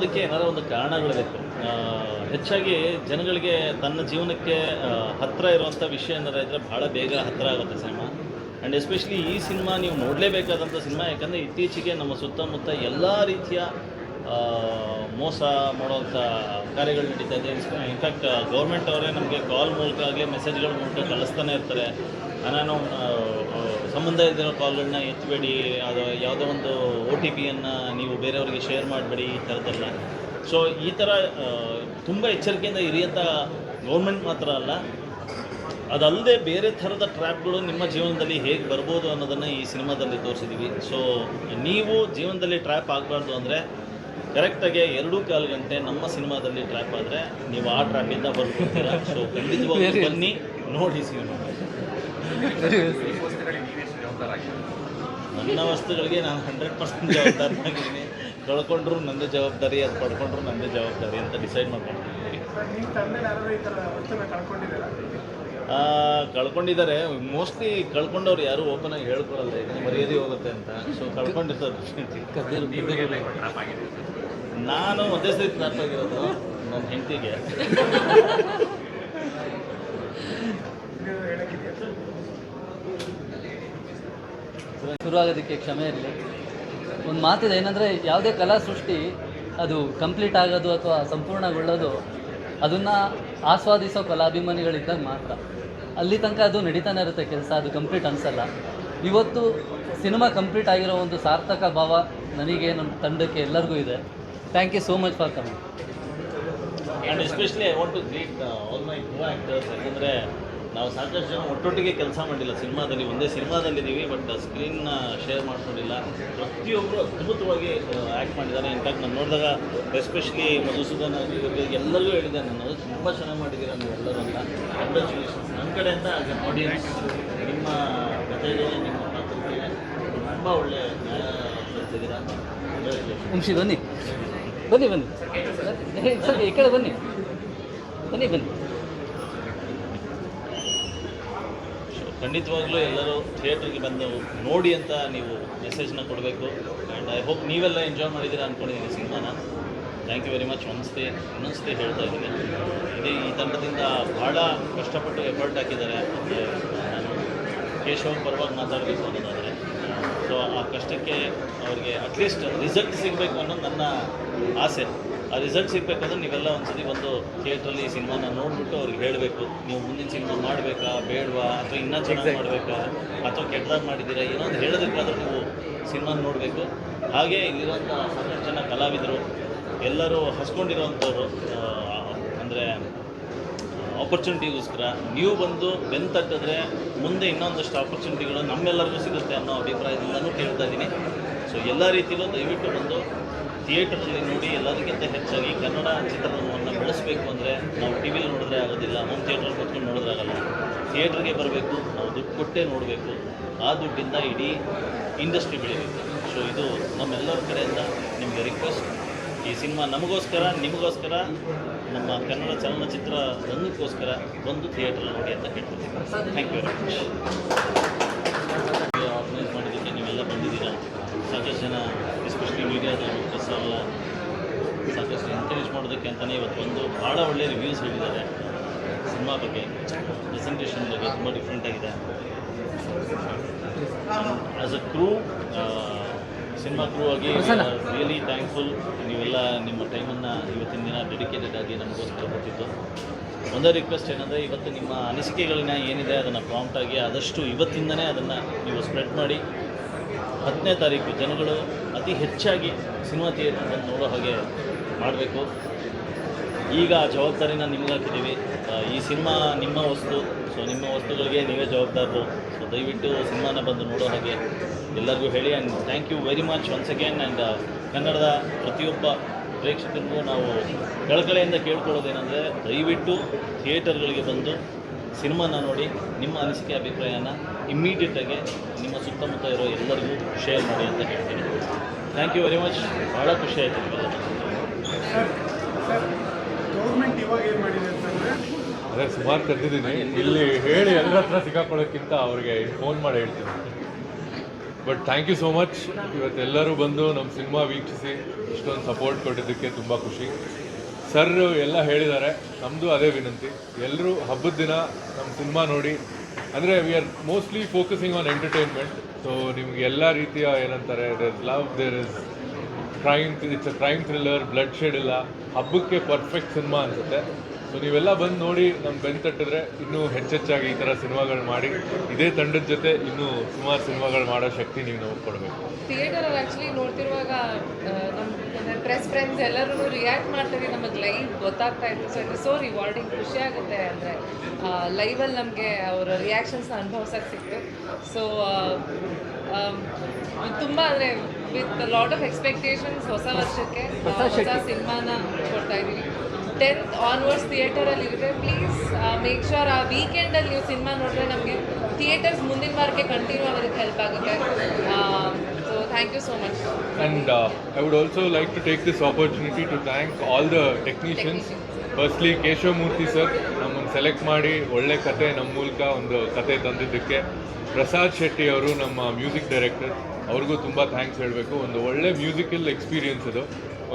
ಅದಕ್ಕೆ ಏನಾದರೂ ಒಂದು ಕಾರಣಗಳಿರುತ್ತೆ. ಹೆಚ್ಚಾಗಿ ಜನಗಳಿಗೆ ತನ್ನ ಜೀವನಕ್ಕೆ ಹತ್ತಿರ ಇರುವಂಥ ವಿಷಯ ಏನಾರ ಇದ್ದರೆ ಭಾಳ ಬೇಗ ಹತ್ರ ಆಗುತ್ತೆ ಸಿನಿಮಾ. ಆ್ಯಂಡ್ ಎಸ್ಪೆಷಲಿ ಈ ಸಿನಿಮಾ ನೀವು ನೋಡಲೇಬೇಕಾದಂಥ ಸಿನಿಮಾ, ಯಾಕಂದರೆ ಇತ್ತೀಚೆಗೆ ನಮ್ಮ ಸುತ್ತಮುತ್ತ ಎಲ್ಲ ರೀತಿಯ ಮೋಸ ಮಾಡುವಂಥ ಕಾರ್ಯಗಳು ನಡೀತಾ ಇದೆ. ಇನ್ಫ್ಯಾಕ್ಟ್ ಗೌರ್ಮೆಂಟ್ ಅವರೇ ನಮಗೆ ಕಾಲ್ ಮೂಲಕ ಆಗಲಿ ಮೆಸೇಜ್ಗಳ ಮೂಲಕ ಕಳಿಸ್ತಾನೆ ಇರ್ತಾರೆ. ನಾನು ಸಂಬಂಧ ಇದ್ದಿರೋ ಕಾಲ್ಗಳನ್ನ ಎತ್ತಬೇಡಿ ಅದು ಯಾವುದೋ ಒಂದು ಒ ಟಿ ಪಿಯನ್ನು ನೀವು ಬೇರೆಯವರಿಗೆ ಶೇರ್ ಮಾಡಬೇಡಿ ಈ ಥರದ್ದೆಲ್ಲ ಸೊ ಈ ಥರ ತುಂಬ ಎಚ್ಚರಿಕೆಯಿಂದ ಹಿರಿಯಂಥ ಗೌರ್ಮೆಂಟ್ ಮಾತ್ರ ಅಲ್ಲ ಅದಲ್ಲದೆ ಬೇರೆ ಥರದ ಟ್ರ್ಯಾಪ್ಗಳು ನಿಮ್ಮ ಜೀವನದಲ್ಲಿ ಹೇಗೆ ಬರ್ಬೋದು ಅನ್ನೋದನ್ನು ಈ ಸಿನಿಮಾದಲ್ಲಿ ತೋರಿಸಿದ್ದೀವಿ ಸೊ ನೀವು ಜೀವನದಲ್ಲಿ ಟ್ರ್ಯಾಪ್ ಆಗಬಾರ್ದು ಅಂದರೆ ಕರೆಕ್ಟಾಗಿ ಎರಡೂ ಕಾಲು ಗಂಟೆ ನಮ್ಮ ಸಿನಿಮಾದಲ್ಲಿ ಟ್ರ್ಯಾಪ್ ಆದರೆ ನೀವು ಆ ಟ್ರ್ಯಾಪಿಂದ ಬರ್ಕೊಡ್ತೀರ? ಸೊ ಖಂಡಿತವಾಗಿ ಬನ್ನಿ ನೋಡಿ ಸಿನಿಮಾ. ನನ್ನ ವಸ್ತುಗಳಿಗೆ ನಾನು ಹಂಡ್ರೆಡ್ ಪರ್ಸೆಂಟ್ ಜವಾಬ್ದಾರಿಯಾಗಿದ್ದೀನಿ ಕಳ್ಕೊಂಡ್ರು ನಂದೇ ಜವಾಬ್ದಾರಿ ಅದು ಪಡ್ಕೊಂಡ್ರು ನಂದೇ ಜವಾಬ್ದಾರಿ ಅಂತ ಡಿಸೈಡ್ ಮಾಡ್ಕೊಂಡಿದ್ದೀನಿ ಕಳ್ಕೊಂಡಿದ್ದೀರಾ. ಮೋಸ್ಟ್ಲಿ ಕಳ್ಕೊಂಡವ್ರು ಯಾರು ಓಪನ್ ಆಗಿ ಹೇಳ್ಕೊಳಲ್ಲ ಈಗ ಮರ್ಯಾದೆ ಹೋಗುತ್ತೆ ಅಂತ. ಸೊ ಕಳ್ಕೊಂಡಿರ್ತಾರೆ ನಾನು ಒಂದೇ ಸರಿ ಟ್ರಾಪ್ ಆಗಿರೋದು ನನ್ನ ಹೆಂಡತಿಗೆ. ಶುರು ಆಗೋದಕ್ಕೆ ಕ್ಷಮೆ ಇರಲಿ. ಒಂದು ಮಾತಿದೆ ಏನಂದರೆ ಯಾವುದೇ ಕಲಾ ಸೃಷ್ಟಿ ಅದು ಕಂಪ್ಲೀಟ್ ಆಗೋದು ಅಥವಾ ಸಂಪೂರ್ಣಗೊಳ್ಳೋದು ಅದನ್ನು ಆಸ್ವಾದಿಸೋ ಕಲಾಭಿಮಾನಿಗಳಿದ್ದಾಗ ಮಾತ್ರ. ಅಲ್ಲಿ ತನಕ ಅದು ನಡೀತಾನೆ ಇರುತ್ತೆ ಕೆಲಸ, ಅದು ಕಂಪ್ಲೀಟ್ ಅನಿಸಲ್ಲ. ಇವತ್ತು ಸಿನಿಮಾ ಕಂಪ್ಲೀಟ್ ಆಗಿರೋ ಒಂದು ಸಾರ್ಥಕ ಭಾವ ನನಗೆ, ನಮ್ಮ ತಂಡಕ್ಕೆ ಎಲ್ಲರಿಗೂ ಇದೆ. Thank you so much for coming and especially I want to greet all my co actors ಯಾಕಂದರೆ ನಾವು ಸಾಕಷ್ಟು ಜನ ಒಟ್ಟೊಟ್ಟಿಗೆ ಕೆಲಸ ಮಾಡಿಲ್ಲ ಸಿನಿಮಾದಲ್ಲಿ. ಒಂದೇ ಸಿನಿಮಾದಲ್ಲಿದ್ದೀವಿ ಬಟ್ ಸ್ಕ್ರೀನ್ನ ಶೇರ್ ಮಾಡ್ಕೊಂಡಿಲ್ಲ. ಪ್ರತಿಯೊಬ್ಬರು ಅದ್ಭುತವಾಗಿ ಆ್ಯಕ್ಟ್ ಮಾಡಿದ್ದಾರೆ. ಇನ್ಫ್ಯಾಕ್ಟ್ ನಾನು ನೋಡಿದಾಗ ಎಸ್ಪೆಷಲಿ ಮಧುಸೂದನ್ ಎಲ್ಲರಿಗೂ ಹೇಳಿದ್ದೆ, ನಾನು ತುಂಬ ಚೆನ್ನಾಗಿ ಮಾಡಿದ್ದೀರ ನೀವು ಎಲ್ಲರೂ ಅಂತ. ಕಂಗ್ರ್ಯಾಚುಲೇಷನ್ಸ್ ನನ್ನ ಕಡೆಯಿಂದ ಆಡಿಯನ್ಸ್ ನಿಮ್ಮ ಕಥೆಗೆ ನಿಮ್ಮ ಪಾತ್ರಕ್ಕೆ ತುಂಬ ಒಳ್ಳೆ ನ್ಯಾಯ ಕಂಗ್ರ್ಯಾಚುಲೇಷನ್ ವಂಶಿ ಬನ್ನಿ. ಬನ್ನಿ ಬನ್ನಿ. ಈ ಕಡೆ ಬನ್ನಿ. ಬನ್ನಿ ಬನ್ನಿ. ಖಂಡಿತವಾಗ್ಲೂ ಎಲ್ಲರೂ ಥಿಯೇಟ್ರಿಗೆ ಬಂದು ನೋಡಿ ಅಂತ ನೀವು ಮೆಸೇಜ್ನ ಕೊಡಬೇಕು. ಆ್ಯಂಡ್ ಐ ಹೋಪ್ ನೀವೆಲ್ಲ ಎಂಜಾಯ್ ಮಾಡಿದ್ದೀರಾ ಅಂದ್ಕೊಂಡಿದ್ದೀನಿ ಸಿನಿಮಾನ. ಥ್ಯಾಂಕ್ ಯು ವೆರಿ ಮಚ್ ಒಂದ್ಸತಿ, ಇನ್ನೊಂದ್ಸತಿ ಹೇಳ್ತಾ ಇದ್ದೀನಿ. ಇಡೀ ಈ ತಂಡದಿಂದ ಭಾಳ ಕಷ್ಟಪಟ್ಟು ಎಫರ್ಟ್ ಹಾಕಿದ್ದಾರೆ. ಮತ್ತು ನಾನು ಕೇಶವ ಪರವಾಗಿ ಮಾತಾಡಬೇಕು ಅನ್ನೋದಾದರೆ. ಸೊ ಆ ಕಷ್ಟಕ್ಕೆ ಅವ್ರಿಗೆ ಅಟ್ಲೀಸ್ಟ್ ರಿಸಲ್ಟ್ ಸಿಗಬೇಕು ಅನ್ನೋದು ನನ್ನ ಆಸೆ. ಆ ರಿಸಲ್ಟ್ ಸಿಗಬೇಕಂದ್ರೆ ನೀವೆಲ್ಲ ಒಂದ್ಸತಿ ಒಂದು ಥಿಯೇಟ್ರಲ್ಲಿ ಈ ಸಿನಿಮಾನ ನೋಡಿಬಿಟ್ಟು ಅವ್ರಿಗೆ ಹೇಳಬೇಕು. ನೀವು ಮುಂದಿನ ಸಿನಿಮಾ ಮಾಡಬೇಕಾ ಬೇಡವಾ ಅಥವಾ ಇನ್ನೂ ಚೆನ್ನಾಗಿ ಮಾಡಬೇಕಾ ಅಥವಾ ಕೆಟ್ಟದಾಗಿ ಮಾಡಿದ್ದೀರಾ ಏನೋ ಒಂದು ಹೇಳೋದಕ್ಕಾದ್ರೂ ನೀವು ಸಿನಿಮಾನ ನೋಡಬೇಕು. ಹಾಗೆ ಇಲ್ಲಿರುವಂಥ ಸಾಕಷ್ಟು ಜನ ಕಲಾವಿದರು ಎಲ್ಲರೂ ಹಸ್ಕೊಂಡಿರುವಂಥವ್ರು ಅಂದರೆ ಆಪರ್ಚುನಿಟಿಗೋಸ್ಕರ ನೀವು ಬಂದು ಬೆನ್ ತಟ್ಟಿದ್ರೆ ಮುಂದೆ ಇನ್ನೊಂದಷ್ಟು ಆಪರ್ಚುನಿಟಿಗಳು ನಮ್ಮೆಲ್ಲರಿಗೂ ಸಿಗುತ್ತೆ ಅನ್ನೋ ಅಭಿಪ್ರಾಯದಿಂದನೂ ಕೇಳ್ತಾ ಇದ್ದೀನಿ. ಸೊ ಎಲ್ಲ ರೀತಿಯಲ್ಲೂ ದಯವಿಟ್ಟು ಬಂದು ಥಿಯೇಟರಲ್ಲಿ ನೋಡಿ ಎಲ್ಲದಕ್ಕಿಂತ ಹೆಚ್ಚಾಗಿ ಕನ್ನಡ ಚಿತ್ರರಂಗವನ್ನು ಬೆಳೆಸಬೇಕು ಅಂದರೆ ನಾವು ಟಿ ವಿಲಿ ನೋಡಿದ್ರೆ ಆಗೋದಿಲ್ಲ ಹೋಮ್ ಥಿಯೇಟ್ರಲ್ಲಿ ಕೂತ್ಕೊಂಡು ನೋಡಿದ್ರೆ ಆಗಲ್ಲ. ಥಿಯೇಟ್ರಿಗೆ ಬರಬೇಕು, ನಾವು ದುಡ್ಡು ಕೊಟ್ಟೇ ನೋಡಬೇಕು. ಆ ದುಡ್ಡಿಂದ ಇಡೀ ಇಂಡಸ್ಟ್ರಿ ಬೆಳಿಬೇಕು. ಸೊ ಇದು ನಮ್ಮೆಲ್ಲರ ಕಡೆಯಿಂದ ನಿಮಗೆ ರಿಕ್ವೆಸ್ಟ್ ಈ ಸಿನಿಮಾ ನಮಗೋಸ್ಕರ, ನಿಮಗೋಸ್ಕರ, ನಮ್ಮ ಕನ್ನಡ ಚಲನಚಿತ್ರ ರಂಗಕ್ಕೋಸ್ಕರ ಒಂದು ಥಿಯೇಟ್ರಲ್ಲಿ ನೋಡಿ ಅಂತ ಕೇಳ್ತೀನಿ thank you very much organise ಮಾಡಿದ್ದಕ್ಕೆ ನೀವೆಲ್ಲ ಬಂದಿದ್ದೀರಾ? ಸಾಕಷ್ಟು ಜನ ಎಸ್ಪೆಷಲಿ ಮೀಡಿಯಾದವರು ಎಲ್ಲ ಸಾಕಷ್ಟು ಎನ್ಕರೇಜ್ ಮಾಡೋದಕ್ಕೆ ಅಂತಲೇ ಇವತ್ತು ಒಂದು ಭಾಳ ಒಳ್ಳೆಯ ರಿವ್ಯೂಸ್ ಹೇಳಿದ್ದಾರೆ. ಸಿನಿಮಾ ಬಗ್ಗೆ ಪ್ರೆಸೆಂಟೇಷನ್ ಬಗ್ಗೆ ತುಂಬ ಡಿಫ್ರೆಂಟ್ ಆಗಿದೆ. As a crew cinema crew ಆಗಿ ರಿಯಲಿ ಥ್ಯಾಂಕ್ಫುಲ್ ನೀವೆಲ್ಲ ನಿಮ್ಮ ಟೈಮನ್ನು ಇವತ್ತಿನ ದಿನ ಡೆಡಿಕೇಟೆಡ್ ಆಗಿ ನಮಗೋಸ್ಕರ ಕೊಟ್ಟಿದ್ದು. ಒಂದೇ ರಿಕ್ವೆಸ್ಟ್ ಏನಂದರೆ ಇವತ್ತು ನಿಮ್ಮ ಅನಿಸಿಕೆಗಳನ್ನ ಏನಿದೆ ಅದನ್ನು ಪ್ರಾಂಪ್ಟಾಗಿ ಆದಷ್ಟು ಇವತ್ತಿಂದನೇ ಅದನ್ನು ನೀವು ಸ್ಪ್ರೆಡ್ ಮಾಡಿ ಹತ್ತನೇ ತಾರೀಕು ಜನಗಳು ಅತಿ ಹೆಚ್ಚಾಗಿ ಸಿನಿಮಾ ಥಿಯೇಟರ್ ಬಂದು ನೋಡೋ ಹಾಗೆ ಮಾಡಬೇಕು. ಈಗ ಆ ಜವಾಬ್ದಾರಿನ ನಿಮ್ಗೆ ಹಾಕಿದ್ದೀವಿ. ಈ ಸಿನಿಮಾ ನಿಮ್ಮ ವಸ್ತು. ಸೊ ನಿಮ್ಮ ವಸ್ತುಗಳಿಗೆ ನೀವೇ ಜವಾಬ್ದಾರರು ಸೊ ದಯವಿಟ್ಟು ಸಿನಿಮಾನ ಬಂದು ನೋಡೋ ಹಾಗೆ ಎಲ್ಲರಿಗೂ ಹೇಳಿ. And thank you very much once again and ಕನ್ನಡದ ಪ್ರತಿಯೊಬ್ಬ ಪ್ರೇಕ್ಷಕರಿಗೂ ನಾವು ಕಳಕಳೆಯಿಂದ ಕೇಳ್ಕೊಳ್ಳೋದೇನೆಂದರೆ ದಯವಿಟ್ಟು ಥಿಯೇಟರ್ಗಳಿಗೆ ಬಂದು ಸಿನಿಮಾನ ನೋಡಿ ನಿಮ್ಮ ಅನಿಸಿಕೆ ಅಭಿಪ್ರಾಯನ ಇಮ್ಮಿಡಿಯೇಟಾಗಿ ನಿಮ್ಮ ಸುತ್ತಮುತ್ತ ಇರೋ ಎಲ್ಲರಿಗೂ ಶೇರ್ ಮಾಡಿ ಅಂತ ಹೇಳ್ತೀನಿ. ಥ್ಯಾಂಕ್ ಯು ವೆರಿ ಮಚ್ ಭಾಳ ಖುಷಿ ಆಯಿತು ಗೌರ್ಮೆಂಟ್ ಇವಾಗ ಏನು ಮಾಡಿದೆ ಅಂತಂದರೆ ಅದೇ ಸುಮಾರು ಕರೆದಿದ್ದೀನಿ. ಇಲ್ಲಿ ಹೇಳಿ ಎಲ್ಲರ ಹತ್ರ ಸಿಗಾಕೊಳ್ಳೋಕ್ಕಿಂತ ಅವ್ರಿಗೆ ಫೋನ್ ಮಾಡಿ ಹೇಳ್ತೀನಿ. But thank you so much ಇವತ್ತೆಲ್ಲರೂ ಬಂದು ನಮ್ಮ ಸಿನಿಮಾ ವೀಕ್ಷಿಸಿ ಇಷ್ಟೊಂದು ಸಪೋರ್ಟ್ ಕೊಟ್ಟಿದ್ದಕ್ಕೆ ತುಂಬ ಖುಷಿ. ಸರ್ ಎಲ್ಲ ಹೇಳಿದ್ದಾರೆ. ನಮ್ಮದು ಅದೇ ವಿನಂತಿ. ಎಲ್ಲರೂ ಹಬ್ಬದ ದಿನ ನಮ್ಮ ಸಿನಿಮಾ ನೋಡಿ. ಅಂದರೆ we are mostly focusing on entertainment so ನಿಮ್ಗೆ ಎಲ್ಲ ರೀತಿಯ ಏನಂತಾರೆ there is love there is crime it's a crime thriller blood shed ಇಲ್ಲ. ಹಬ್ಬಕ್ಕೆ ಪರ್ಫೆಕ್ಟ್ ಸಿನಿಮಾ ಅನಿಸುತ್ತೆ. ಸೊ ನೀವೆಲ್ಲ ಬಂದು ನೋಡಿ ನಮ್ಮ ಬೆನ್ ತಟ್ಟಿದ್ರೆ ಇನ್ನೂ ಹೆಚ್ಚೆಚ್ಚಾಗಿ ಈ ಥರ ಸಿನಿಮಾಗಳು ಮಾಡಿ. ಇದೇ ತಂಡದ ಜೊತೆ ಇನ್ನೂ ಸುಮಾರು ಸಿನಿಮಾಗಳು ಮಾಡೋ ಶಕ್ತಿ ನೀವು ನಾವು ಕೊಡಬೇಕು. ಥಿಯೇಟರಲ್ಲಿ ಆ್ಯಕ್ಚುಲಿ ನೋಡ್ತಿರುವಾಗ ನಮ್ಮ ಪ್ರೆಸ್ ಫ್ರೆಂಡ್ಸ್ ಎಲ್ಲರೂ ರಿಯಾಕ್ಟ್ ಮಾಡ್ತೀವಿ ನಮಗೆ ಲೈವ್ ಗೊತ್ತಾಗ್ತಾ ಇತ್ತು. ಸೊ ಇಟ್ ಸೋ ರಿವಾರ್ಡಿಂಗ್ ಖುಷಿ ಆಗುತ್ತೆ ಅಂದರೆ ಲೈವಲ್ಲಿ ನಮಗೆ ಅವರ ರಿಯಾಕ್ಷನ್ಸ್ ಅನುಭವಿಸೋಕೆ ಸಿಕ್ತು. ಸೊ ತುಂಬ ಅಂದರೆ ವಿತ್ ಲಾಟ್ ಆಫ್ ಎಕ್ಸ್ಪೆಕ್ಟೇಷನ್ಸ್ ಹೊಸ ವರ್ಷಕ್ಕೆ ಹೊಸ ಸಿನಿಮಾನ ಕೊಡ್ತಾ ಇದ್ದೀವಿ. ಟೆಂತ್ ಆನ್ವರ್ಡ್ಸ್ ಥಿಯೇಟರಲ್ಲಿ ಇರುತ್ತೆ. ಪ್ಲೀಸ್ ಮೇಕ್ ಶೋರ್ ಆ ವೀಕೆಂಡಲ್ಲಿ ನೀವು ಸಿನಿಮಾ ನೋಡಿದ್ರೆ ನಮಗೆ ಥಿಯೇಟರ್ಸ್ ಮುಂದಿನ ವಾರಕ್ಕೆ ಕಂಟಿನ್ಯೂ ಆಗೋದಕ್ಕೆ ಹೆಲ್ಪ್ ಆಗುತ್ತೆ. So you so much. And uh, I would also like to take this opportunity to thank all the technicians. Firstly Keshavamurthy sir ನಮ್ಮನ್ನು ಸೆಲೆಕ್ಟ್ ಮಾಡಿ ಒಳ್ಳೆ ಕತೆ ನಮ್ಮ ಮೂಲಕ ಒಂದು ಕತೆ ತಂದಿದ್ದಕ್ಕೆ. ಪ್ರಸಾದ್ ಶೆಟ್ಟಿ ಅವರು ನಮ್ಮ ಮ್ಯೂಸಿಕ್ ಡೈರೆಕ್ಟರ್ ಅವ್ರಿಗೂ ತುಂಬ ಥ್ಯಾಂಕ್ಸ್ ಹೇಳಬೇಕು. ಒಂದು ಒಳ್ಳೆ ಮ್ಯೂಸಿಕಲ್ ಎಕ್ಸ್ಪೀರಿಯನ್ಸ್ ಇದು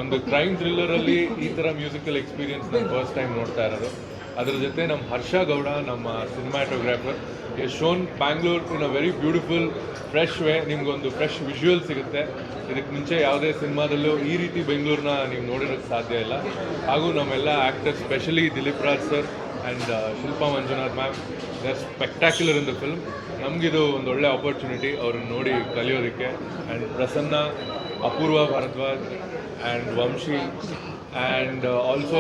ಒಂದು ಕ್ರೈಮ್ ಥ್ರಿಲ್ಲರಲ್ಲಿ ಈ ಥರ ಮ್ಯೂಸಿಕಲ್ ಎಕ್ಸ್ಪೀರಿಯನ್ಸ್ ನಾನು ಫಸ್ಟ್ ಟೈಮ್ ನೋಡ್ತಾ ಇರೋದು. ಅದ್ರ ಜೊತೆ ನಮ್ಮ ಹರ್ಷ ಗೌಡ, ನಮ್ಮ cinematographer S Shon Bangalore in a very beautiful fresh way ನಿಮ್ಗೊಂದು ಫ್ರೆಶ್ ವಿಷುವಲ್ ಸಿಗುತ್ತೆ. ಇದಕ್ಕೆ ಮುಂಚೆ ಯಾವುದೇ ಸಿನಿಮಾದಲ್ಲೂ ಈ ರೀತಿ ಬೆಂಗಳೂರನ್ನ ನೀವು ನೋಡಿರೋಕ್ಕೆ ಸಾಧ್ಯ ಇಲ್ಲ. ಹಾಗೂ ನಮ್ಮೆಲ್ಲ actor specially Dileep Raj sir and Shilpa Manjunath ma'am the spectacular in the film ನಮಗಿದು ಒಂದು ಒಳ್ಳೆ ಆಪರ್ಚುನಿಟಿ ಅವ್ರನ್ನ ನೋಡಿ ಕಲಿಯೋದಕ್ಕೆ. And Prasanna, Apoorva Bharadwaj and Vamshi and also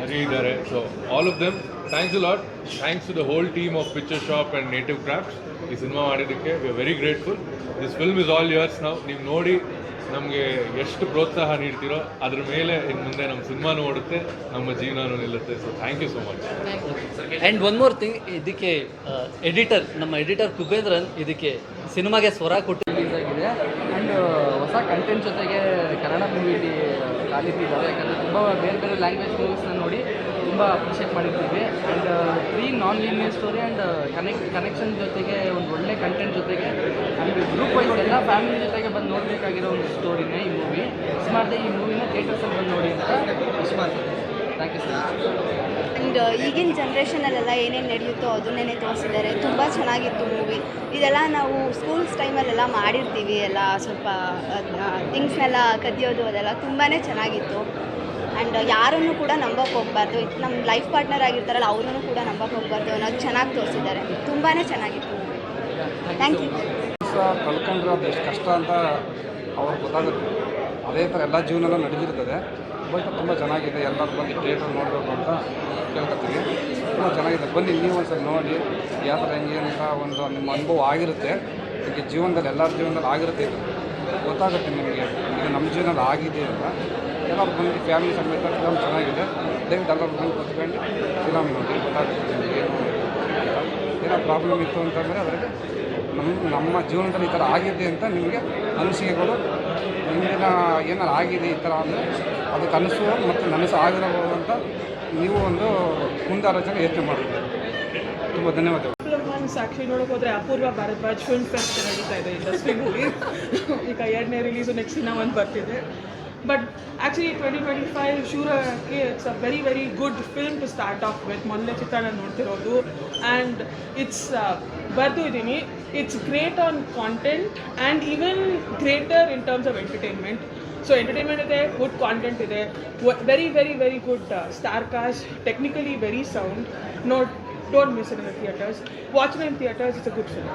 Hari ಇದ್ದಾರೆ so all of them thanks a lot thanks to the whole team of Picture Shop and Native Crafts ಈ cinema ಮಾಡಿದ್ದಕ್ಕೆ we are very grateful this film is all yours ನಾವು ನೀವು ನೋಡಿ ನಮಗೆ ಎಷ್ಟು ಪ್ರೋತ್ಸಾಹ ನೀಡ್ತೀರೋ ಅದ್ರ ಮೇಲೆ ಇನ್ನು ಮುಂದೆ ನಮ್ಮ ಸಿನಿಮಾನು ಓಡುತ್ತೆ ನಮ್ಮ ಜೀವನನೂ ನಿಲ್ಲುತ್ತೆ. So thank you so much and one more thing ಇದಕ್ಕೆ ಎಡಿಟರ್ ನಮ್ಮ ಎಡಿಟರ್ ಕುಬೇಂದ್ರನ್ ಇದಕ್ಕೆ ಸಿನಿಮಾಗೆ ಸ್ವರ ಕೊಟ್ಟು ರಿಲೀಸ್ ಆಗಿದೆ. ಆ್ಯಂಡ್ ಹೊಸ ಕಂಟೆಂಟ್ ಜೊತೆಗೆ ಕನ್ನಡ ಮೂವಿಲಿ ಕಾಲಿಟ್ಟಿದ್ದಾರೆ ಯಾಕಂದರೆ ತುಂಬ ಬೇರೆ ಬೇರೆ ಲ್ಯಾಂಗ್ವೇಜ್ ಮೂವೀಸ್ನ ನೋಡಿ ತುಂಬ ಅಪ್ರಿಷಿಯೇಟ್ ಮಾಡಿರ್ತೀವಿ and free non linear story and connect connection ಜೊತೆಗೆ ಒಂದು ಒಳ್ಳೆ ಕಂಟೆಂಟ್ ಜೊತೆಗೆ ಆ್ಯಂಡ್ ಗ್ರೂಪ್ ವೈಸ್ ಎಲ್ಲ ಫ್ಯಾಮಿಲಿ ಜೊತೆಗೆ ಬಂದು ನೋಡಬೇಕಾಗಿರೋ ಒಂದು ಸ್ಟೋರಿನೇ ಈ ಮೂವಿ ಮಿಸ್ ಮಾಡಿದೆ ಈ ಮೂವಿನ ಥಿಯೇಟರ್ಸಲ್ಲಿ ಬಂದು ನೋಡಿ ಅಂತ ವಿಶ್ ಮಾಡ್ತೀನಿ. ಆ್ಯಂಡ್ ಈಗಿನ ಜನ್ರೇಷನಲ್ಲೆಲ್ಲ ಏನೇನು ನಡೆಯುತ್ತೋ ಅದನ್ನೇ ತೋರಿಸಿದ್ದಾರೆ. ತುಂಬ ಚೆನ್ನಾಗಿತ್ತು ಮೂವಿ ಇದೆಲ್ಲ ನಾವು ಸ್ಕೂಲ್ಸ್ ಟೈಮಲ್ಲೆಲ್ಲ ಮಾಡಿರ್ತೀವಿ. ಎಲ್ಲ ಸ್ವಲ್ಪ ಥಿಂಗ್ಸ್ನೆಲ್ಲ ಕದಿಯೋದು ಅದೆಲ್ಲ ತುಂಬಾ ಚೆನ್ನಾಗಿತ್ತು. ಆ್ಯಂಡ್ ಯಾರನ್ನು ಕೂಡ ನಂಬಕ್ಕೆ ಹೋಗ್ಬಾರ್ದು. ನಮ್ಮ ಲೈಫ್ ಪಾರ್ಟ್ನರ್ ಆಗಿರ್ತಾರಲ್ಲ ಅವ್ರನ್ನು ಕೂಡ ನಂಬಕ್ಕೆ ಹೋಗ್ಬಾರ್ದು ಅನ್ನೋದು ಚೆನ್ನಾಗಿ ತೋರಿಸಿದ್ದಾರೆ. ತುಂಬಾ ಚೆನ್ನಾಗಿತ್ತು ಮೂವಿ ಥ್ಯಾಂಕ್ ಯು ಕಳ್ಕೊಂಡ್ರೆ ಅದು ಎಷ್ಟು ಕಷ್ಟ ಅಂತ ಅವ್ರಿಗೆ ಗೊತ್ತಾಗುತ್ತೆ. ಅದೇ ಥರ ಎಲ್ಲ ಜೀವನನೂ ನಡೆದಿರ್ತದೆ. ಬಟ್ ತುಂಬ ಚೆನ್ನಾಗಿದೆ, ಎಲ್ಲರೂ ಬಂದು ಥಿಯೇಟರ್ ನೋಡಬೇಕು ಅಂತ ಕೇಳ್ಕೊತೀವಿ. ತುಂಬ ಚೆನ್ನಾಗಿದೆ. ಬನ್ನಿ, ನೀವು ಒಂದ್ಸಲ ನೋಡಿ, ಯಾವ ಥರ ಹೆಂಗೆ ಅಂತ ಒಂದು ನಿಮ್ಮ ಅನುಭವ ಆಗಿರುತ್ತೆ. ಈಗ ಜೀವನದಲ್ಲಿ, ಎಲ್ಲರ ಜೀವನದಲ್ಲಿ ಆಗಿರುತ್ತೆ ಇದು. ಗೊತ್ತಾಗುತ್ತೆ ನಿಮಗೆ. ಈಗ ನಮ್ಮ ಜೀವನದಲ್ಲಿ ಆಗಿದೆ ಅಂತ. ಎಲ್ಲರೂ ಬಂದು ಫ್ಯಾಮಿಲಿ ಸಮೇತ ಫಿಲಮ್ ಚೆನ್ನಾಗಿದೆ. ದಯವಿಟ್ಟು ಎಲ್ಲರೂ ಬಂದು ಕೂತ್ಕೊಂಡು ಫಿಲಮ್ ನೋಡಿ, ಗೊತ್ತಾಗುತ್ತೆ ನಿಮಗೆ ಏನು ಏನೋ ಪ್ರಾಬ್ಲಮ್ ಇತ್ತು ಅಂತಂದರೆ ಅದರಲ್ಲಿ ನಮ್ಮ ನಮ್ಮ ಜೀವನದಲ್ಲಿ ಈ ಥರ ಆಗಿದೆ ಅಂತ ನಿಮಗೆ ಅನಿಸಿಕೆಗಳು. ಮುಂದಿನ ಏನಾರು ಆಗಿದೆ ಈ ಥರ ಅಂದರೆ ಅದು ಕನಸು ಮತ್ತು ನನಸು ಆಗಿರಬಹುದು ಅಂತ ನೀವು ಒಂದು ಮುಂದಾಲೋಚನೆ ಯೋಚನೆ ಮಾಡಬೇಕು ತುಂಬ ಧನ್ಯವಾದಗಳು. ಸಾಕ್ಷಿ ನೋಡೋಕೆ ಹೋದ್ರೆ ಅಪೂರ್ವ ಭಾರದ್ವಾಜ್ ಫಿಲ್ಮ್ ಫೆಸ್ಟ್ ನಡೀತಾ ಇದೆ ಇಂಡಸ್ಟ್ರಿ ಮೂವಿ ಈಗ ಎರಡನೇ ರಿಲೀಸು ನೆಕ್ಸ್ಟ್ ದಿನ ಒಂದು ಬರ್ತಿದೆ. But actually twenty twenty five ಶೂರಕ್ಕೆ it's a very very good film to start off with ಮೊದಲನೇ ಚಿತ್ರ ನಾನು ನೋಡ್ತಿರೋದು ಆ್ಯಂಡ್ ಇಟ್ಸ್ ಬರ್ದು ಇದ್ದೀನಿ it's great on content and even greater in terms of entertainment so entertainment ಇದೆ ಗುಡ್ ಕಾಂಟೆಂಟ್ ಇದೆ very very very good star cast technically very sound note don't miss in the theatres watch in theatres it's a good film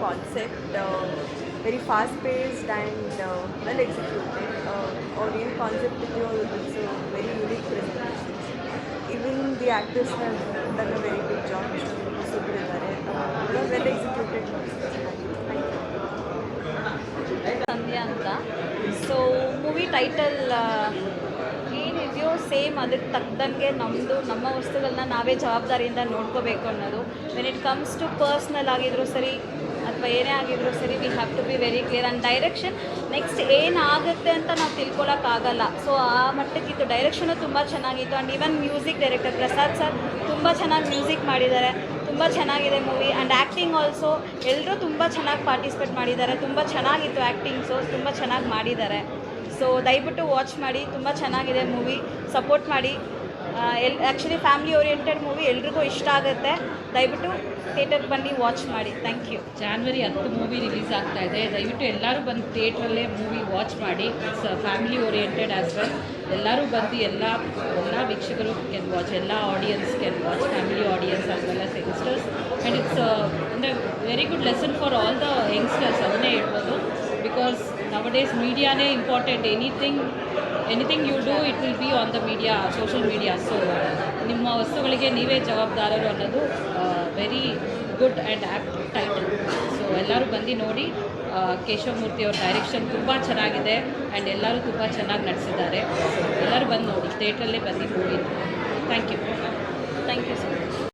concept very fast paced and well executed ಅವ್ರ ಏನು concept ಇದೆಯೋ it's very unique presentation even the actors very good job ಇದ್ದಾರೆ well executed thank you Sandhya ಅಂತ. So movie title ಏನಿದೆಯೋ same ಅದಕ್ಕೆ ತಕ್ಕಂಗೆ ನಮ್ಮದು ನಮ್ಮ ವಸ್ತುಗಳನ್ನ ನಾವೇ ಜವಾಬ್ದಾರಿಯಿಂದ ನೋಡ್ಕೋಬೇಕು ಅನ್ನೋದು. When it comes to personal ಆಗಿದ್ರೂ ಸರಿ, ಅಥವಾ ಏನೇ ಆಗಿದ್ರೂ ಸರಿ we have to be very clear and direction next ಏನಾಗುತ್ತೆ ಅಂತ ನಾವು ತಿಳ್ಕೊಳಕ್ಕಾಗಲ್ಲ ಸೊ ಆ ಮಟ್ಟಕ್ಕಿತ್ತು. ಡೈರೆಕ್ಷನು ತುಂಬ ಚೆನ್ನಾಗಿತ್ತು. And even music director Prasad sir ತುಂಬ ಚೆನ್ನಾಗಿ ಮ್ಯೂಸಿಕ್ ಮಾಡಿದ್ದಾರೆ. ತುಂಬ ಚೆನ್ನಾಗಿದೆ ಮೂವಿ ಆ್ಯಂಡ್ ಆ್ಯಕ್ಟಿಂಗ್ ಆಲ್ಸೋ ಎಲ್ಲರೂ ತುಂಬ ಚೆನ್ನಾಗಿ ಪಾರ್ಟಿಸಿಪೇಟ್ ಮಾಡಿದ್ದಾರೆ. ತುಂಬ ಚೆನ್ನಾಗಿತ್ತು ಆ್ಯಕ್ಟಿಂಗ್ಸು ತುಂಬ ಚೆನ್ನಾಗಿ ಮಾಡಿದ್ದಾರೆ. ಸೊ ದಯವಿಟ್ಟು ವಾಚ್ ಮಾಡಿ, ತುಂಬ ಚೆನ್ನಾಗಿದೆ ಮೂವಿ ಸಪೋರ್ಟ್ ಮಾಡಿ. ಎಲ್ ಆ್ಯಕ್ಚುಲಿ ಫ್ಯಾಮಿಲಿ ಓರಿಯೆಂಟೆಡ್ ಮೂವಿ ಎಲ್ರಿಗೂ ಇಷ್ಟ ಆಗುತ್ತೆ. ದಯವಿಟ್ಟು ಥಿಯೇಟರ್ ಬನ್ನಿ ವಾಚ್ ಮಾಡಿ. ಥ್ಯಾಂಕ್ ಯು ಜಾನ್ವರಿ ಹತ್ತು ಮೂವಿ ರಿಲೀಸ್ ಆಗ್ತಾ ಇದೆ. ದಯವಿಟ್ಟು ಎಲ್ಲರೂ ಬಂದು ಥಿಯೇಟ್ರಲ್ಲೇ ಮೂವಿ ವಾಚ್ ಮಾಡಿ. It's family oriented as well ಎಲ್ಲರೂ ಬಂದು ಎಲ್ಲ ಎಲ್ಲ ವೀಕ್ಷಕರು ಕ್ಯಾನ್ ವಾಚ್ ಎಲ್ಲ audience can watch family audience as well as youngsters and it's ಅಂದರೆ very good lesson for all the youngsters ಅದನ್ನೇ ಹೇಳ್ಬೋದು. Because nowadays ಮೀಡಿಯಾನೇ important anything anything you do it will be on the media social media so ನಿಮ್ಮ ವಸ್ತುಗಳಿಗೆ ನೀವೇ ಜವಾಬ್ದಾರರು ಅನ್ನೋದು very good and act title so ಎಲ್ಲರೂ ಬಂದು ನೋಡಿ ಕೇಶವಮೂರ್ತಿ ಅವ್ರ ಡೈರೆಕ್ಷನ್ ತುಂಬ ಚೆನ್ನಾಗಿದೆ ಆ್ಯಂಡ್ ಎಲ್ಲರೂ ತುಂಬ ಚೆನ್ನಾಗಿ ನಡೆಸಿದ್ದಾರೆ. ಎಲ್ಲರೂ ಬಂದು ನೋಡಿ ಥಿಯೇಟ್ರಲ್ಲೇ ಬಂದು ನೋಡಿ. Thank you